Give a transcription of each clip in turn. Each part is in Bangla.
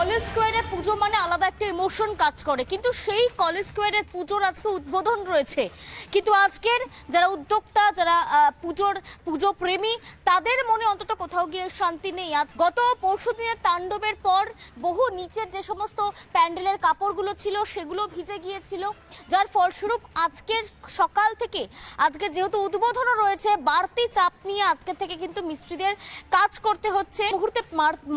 কলেজ স্কোয়ারে পুজো মানে আলাদা একটা ইমোশন কাজ করে। কিন্তু সেই কলেজ স্কোয়ারের পুজোর আজকে উদ্বোধন রয়েছে। কিন্তু আজকের যারা উদ্যোক্তা, যারা পুজোর, পুজো প্রেমী, তাদের মনে অন্তত কোথাও গিয়ে শান্তি নেই। আজ গত পরশু দিনের তাণ্ডবের পর বহু নিচের যে সমস্ত প্যান্ডেলের কাপড়গুলো ছিল, সেগুলো ভিজে গিয়েছিল। যার ফলস্বরূপ আজকের সকাল থেকে, আজকে যেহেতু উদ্বোধনও রয়েছে, বাড়তি চাপ নিয়ে আজকে থেকে কিন্তু মিস্ত্রিদের কাজ করতে হচ্ছে। মুহূর্তে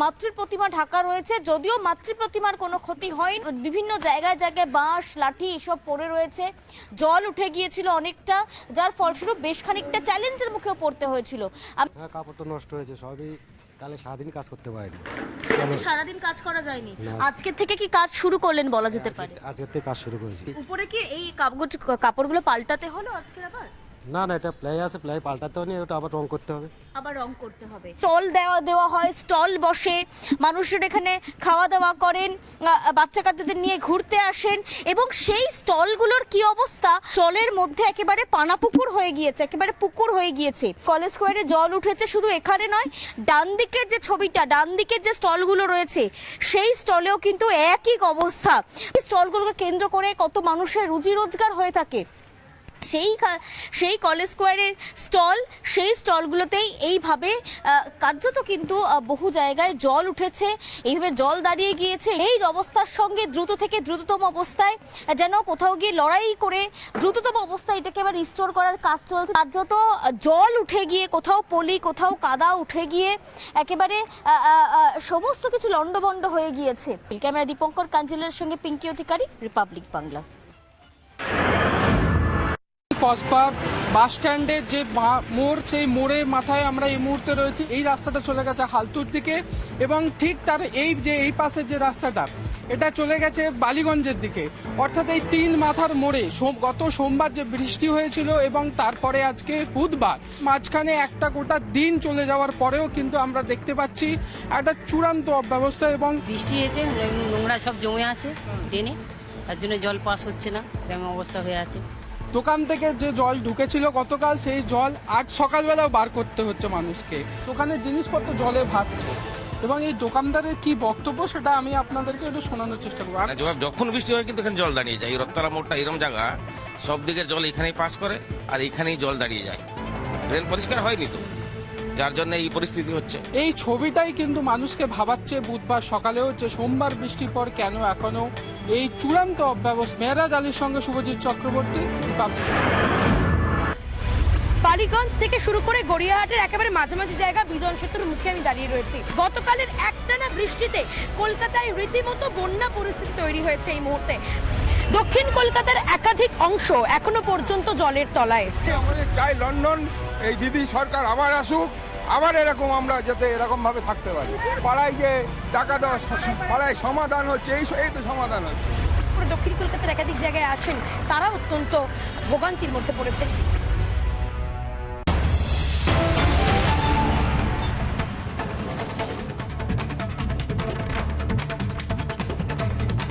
মাতৃ প্রতিমা ঢাকা রয়েছে, যদিও মাতৃ প্রতিমার কোনো ক্ষতি হয়নি বিভিন্ন জায়গায় জায়গায় বাঁশ লাঠি এসব পড়ে রয়েছে। জল উঠে গিয়েছিল অনেকটা যার ফলস্বরূপ বেশ খানিকটা চ্যালেঞ্জের মুখেও পড়তে হয়েছিল। হ্যাঁ কাপড় তো নষ্ট হয়েছে সবই তাহলে সারাদিন কাজ করতে পারিনি। সারাদিন কাজ করা যায়নি। আজকে থেকে কি কাজ শুরু করলেন বলা যেতে পারে? আজকের থেকে কাজ শুরু করেছি। উপরে কি এই কাপড়- কাপড়গুলো পাল্টাতে হলো আজকে আবার? না না এটা প্লাই আছে প্লাই পাল্টাতে হবে ওটা আবার রং করতে হবে। আবার রং করতে হবে। স্টল দেওয়া দেওয়া হয় স্টল বসে মানুষের এখানে খাওয়া দাওয়া করেন বাচ্চা কাচ্চাদের নিয়ে ঘুরতে আসেন এবং সেই স্টলগুলোর কি অবস্থা? স্টলের মধ্যে একেবারে পানা পুকুর হয়ে গিয়েছে একেবারে পুকুর হয়ে গিয়েছে। কলেজ স্কোয়ারে জল উঠেছে শুধু এখানে নয় ডান দিকের যে ছবিটা ডান দিকের যে স্টলগুলো রয়েছে সেই স্টলেও কিন্তু একই অবস্থা। এই স্টলগুলোকে কেন্দ্র করে কত মানুষের রুজি রোজগার হয়ে থাকে। সেই সেই কলেজ স্কোয়ারের স্টল সেই স্টলগুলোতেই এইভাবে কার্যত কিন্তু বহু জায়গায় জল উঠেছে। এইভাবে জল দাঁড়িয়ে গিয়েছে। এই অবস্থার সঙ্গে দ্রুত থেকে দ্রুততম অবস্থায় যেন কোথাও গিয়ে লড়াই করে দ্রুততম অবস্থায় এটাকে আবার রিস্টোর করার কাজ চলছে। কার্যত জল উঠে গিয়ে, কোথাও পলি, কোথাও কাদা উঠে গিয়ে, একেবারে সমস্ত কিছু লন্ডভন্ড হয়ে গিয়েছে। ক্যামেরা দীপঙ্কর কাঞ্জিলের সঙ্গে পিঙ্কি অধিকারী রিপাবলিক বাংলা কসবার বাস স্ট্যান্ডের যে মোড়, সেই মোড়ে মাথায় আমরা এই মুহূর্তে রয়েছি। এই রাস্তাটা চলে গেছে হালতুর দিকে এবং ঠিক তার এই যে, এই পাশের যে রাস্তাটা, এটা চলে গেছে বালিগঞ্জের দিকে। অর্থাৎ এই তিন মাথার মোড়ে গত সোমবার যে বৃষ্টি হয়েছিল এবং তারপরে আজকে বুধবার, মাঝখানে একটা গোটা দিন চলে যাওয়ার পরেও কিন্তু আমরা দেখতে পাচ্ছি একটা চূড়ান্ত অব্যবস্থা এবং বৃষ্টি হয়েছে, নোংরা সব জমে আছে, ড্রেনে। তার জন্য জল পাস হচ্ছে না তেমন অবস্থা হয়ে আছে। দোকান থেকে যে জল ঢুকেছিল গতকাল, সেই জল আজ সকালবেলাও বার করতে হচ্ছে মানুষকে। দোকানের জিনিসপত্র জলে ভাসছে। এবং এই দোকানদারের কি বক্তব্য, সেটা আমি আপনাদেরকে একটু শোনানোর চেষ্টা করব। যখন বৃষ্টি হয় কিন্তু এখানে জল দাঁড়িয়ে যায়। এই রত্তারা মোড়টা এরম জায়গা সব দিকের জল এখানেই পাস করে আর এখানেই জল দাঁড়িয়ে যায়। রেল পরিষ্কার হয়নি তো? যার জন্য এই পরিস্থিতি হচ্ছে। এই ছবিটাই কিন্তু মানুষকে ভাবাচ্ছে বুধবার সকালেও যে সোমবার বৃষ্টির পর কেন এখনও এই চূড়ান্ত অব্যবস্থা মেহরাজ আলীর সঙ্গে শুভজিৎ চক্রবর্তী রিপাবলিক বালিগঞ্জ থেকে শুরু করে গড়িয়াহাটের একেবারে মাঝামাঝি জায়গা বিজন সেতুর মুখে আমি দাঁড়িয়ে রয়েছি। গতকালের একটানা বৃষ্টিতে কলকাতায় রীতিমতো বন্যা পরিস্থিতি তৈরি হয়েছে এই মুহূর্তে। দক্ষিণ কলকাতার একাধিক অংশ এখনও পর্যন্ত জলের তলায়। আমাদের চাই লন্ডন এই দিদি সরকার আবার আসুক আবার এরকম আমরা যাতে এরকম ভাবে থাকতে পারি। পাড়ায় যে টাকা দেওয়া পাড়ায় সমাধান হচ্ছে এই এই তো সমাধান হচ্ছে। দক্ষিণ কলকাতার একাধিক জায়গায় আসেন তারা অত্যন্ত ভোগান্তির মধ্যে পড়েছে